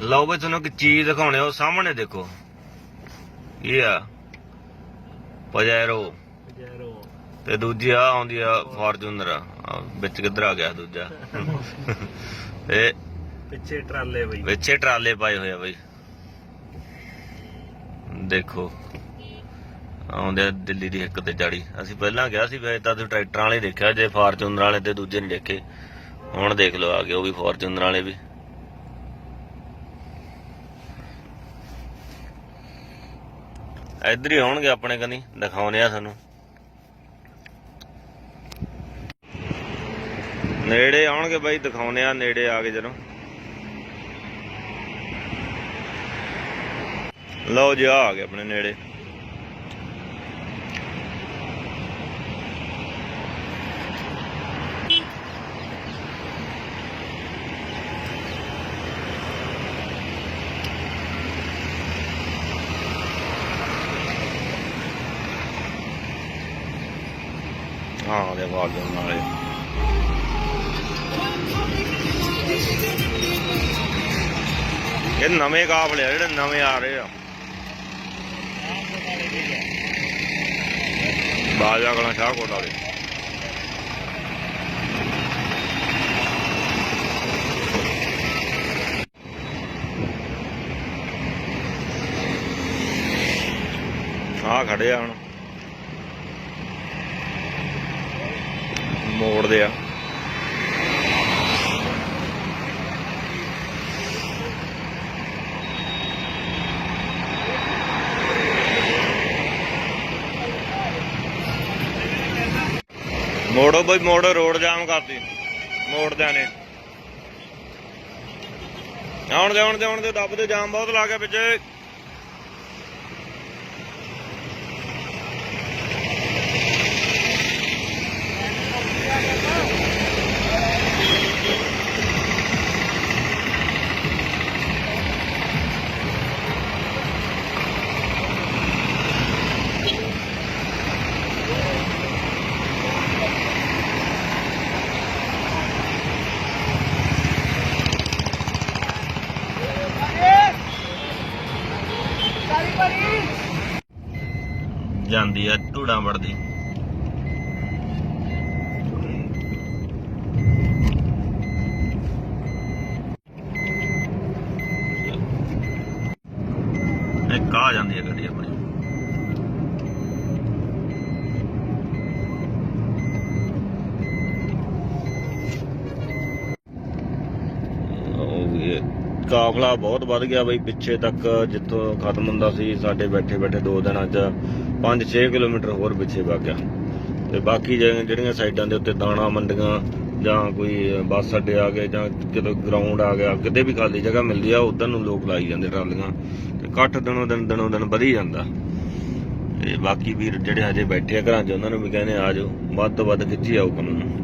ਲਓ ਬਈ ਤੁਹਾਨੂੰ ਇੱਕ ਚੀਜ਼ ਦਿਖਾਉਣੇ ਉਹ ਸਾਹਮਣੇ ਦੇਖੋ। ਇਹ ਆ ਪਜੈਰੋ ਜੈਰੋ ਤੇ ਦੂਜੀ ਆ ਆਉਂਦੀ ਆ ਫਾਰਚੂਨਰ ਵਿੱਚ ਕਿੱਧਰ ਆ ਗਿਆ ਦੂਜਾ? ਤੇ ਪਿੱਛੇ ਟਰਾਲੇ ਬਈ। ਵਿੱਚੇ ਟਰਾਲੇ ਪਾਏ ਹੋਏ ਆ ਬਈ। ਦੇਖੋ। ਆਉਂਦੇ ਦਿੱਲੀ ਦੀ ਇੱਕ ਤੇ ਜਾੜੀ। ਅਸੀਂ ਪਹਿਲਾਂ ਗਿਆ ਸੀ ਵੇ ਤਾਂ ਟਰੈਕਟਰਾਂ ਵਾਲੇ ਦੇਖਿਆ ਜੇ ਫਾਰਚੂਨਰ ਵਾਲੇ ਤੇ ਦੂਜੇ ਨਹੀਂ ਦੇਖੇ। ਹੁਣ ਦੇਖ ਲਓ ਆ ਗਏ ਉਹ ਵੀ ਫਾਰਚੂਨਰ ਵਾਲੇ ਵੀ। ਇੱਧਰ ਹੀ ਹੋਣਗੇ ਆਪਣੇ ਕਨੀ ਦਿਖਾਉਨੇ ਆ ਤੁਹਾਨੂੰ। ਨੇੜੇ ਆਉਣਗੇ ਬਾਈ ਦਿਖਾਉਨੇ ਆ, ਨੇੜੇ ਆ ਗਏ ਜਦੋਂ। ਲਓ ਜੀ ਆ ਗਏ ਆਪਣੇ ਨੇੜੇ। ਹਾਂ ਦੇ ਵਾਲ ਦੇ ਨਾਲੇ ਇਹ ਨਵੇਂ ਕਾਫਲੇ ਆ ਜਿਹੜੇ ਨਵੇਂ ਆ ਰਹੇ ਆ। ਬਾਜਾ ਕਲਾ ਸ਼ਾਹਕੋਟ ਵਾਲੇ। ਆ ਖੜੇ ਆ ਹੁਣ। ਮੋੜਦੇ ਆ। ਮੋੜੋ ਬਈ, ਮੋੜੋ, ਰੋਡ ਜਾਮ ਕਰਦੀ ਮੋੜਦਿਆਂ ਨੇ ਆਉਣ ਦੇ ਆਉਣ ਦੇ ਆਉਣ ਦੇ, ਦੱਬ ਦੇ, ਜਾਮ ਬਹੁਤ ਲੱਗ ਗਿਆ ਪਿੱਛੇ। ਜਾਂਦੀ ਆ ਧੂੜਾਂ ਵੜਦੀ। ਇੱਕ ਆ ਜਾਂਦੀ ਆ ਗੱਡੀ ਆਪਣੀ? ਕਾਫਲਾ ਬਹੁਤ ਵੱਧ ਗਿਆ ਬਈ, ਪਿੱਛੇ ਤੱਕ ਜਿੱਥੋਂ ਖਤਮ ਹੁੰਦਾ ਸੀ, ਸਾਡੇ ਬੈਠੇ ਬੈਠੇ ਦੋ ਦਿਨਾਂ 'ਚ 5-6 ਕਿਲੋਮੀਟਰ ਹੋਰ ਪਿੱਛੇ ਵਗ ਗਿਆ। ਤੇ ਬਾਕੀ ਜਿਹੜੀਆਂ ਸਾਈਡਾਂ ਦੇ ਉੱਤੇ ਦਾਣਾ ਮੰਡੀਆਂ ਜਾਂ ਕੋਈ ਬੱਸ ਅੱਡੇ ਆ ਗਏ ਜਾਂ ਕਿਤੇ ਗਰਾਊਂਡ ਆ ਗਿਆ, ਕਿਤੇ ਵੀ ਖਾਲੀ ਜਗ੍ਹਾ ਮਿਲਦੀ ਆ, ਉਧਰ ਨੂੰ ਲੋਕ ਲਾਈ ਜਾਂਦੇ ਟਰਾਲੀਆਂ। ਤੇ ਇਕੱਠ ਦਿਨੋਂ ਦਿਨ ਦਿਨੋਂ ਦਿਨ ਵਧੀ ਜਾਂਦਾ। ਤੇ ਬਾਕੀ ਵੀਰ ਜਿਹੜੇ ਹਜੇ ਬੈਠੇ ਆ ਘਰਾਂ 'ਚ, ਉਹਨਾਂ ਨੂੰ ਵੀ ਕਹਿੰਦੇ ਆ ਜਾਓ। ਵੱਧ ਤੋਂ ਵੱਧ ਖਿੱਚੀ ਆਓ ਕੰਮ ਨੂੰ।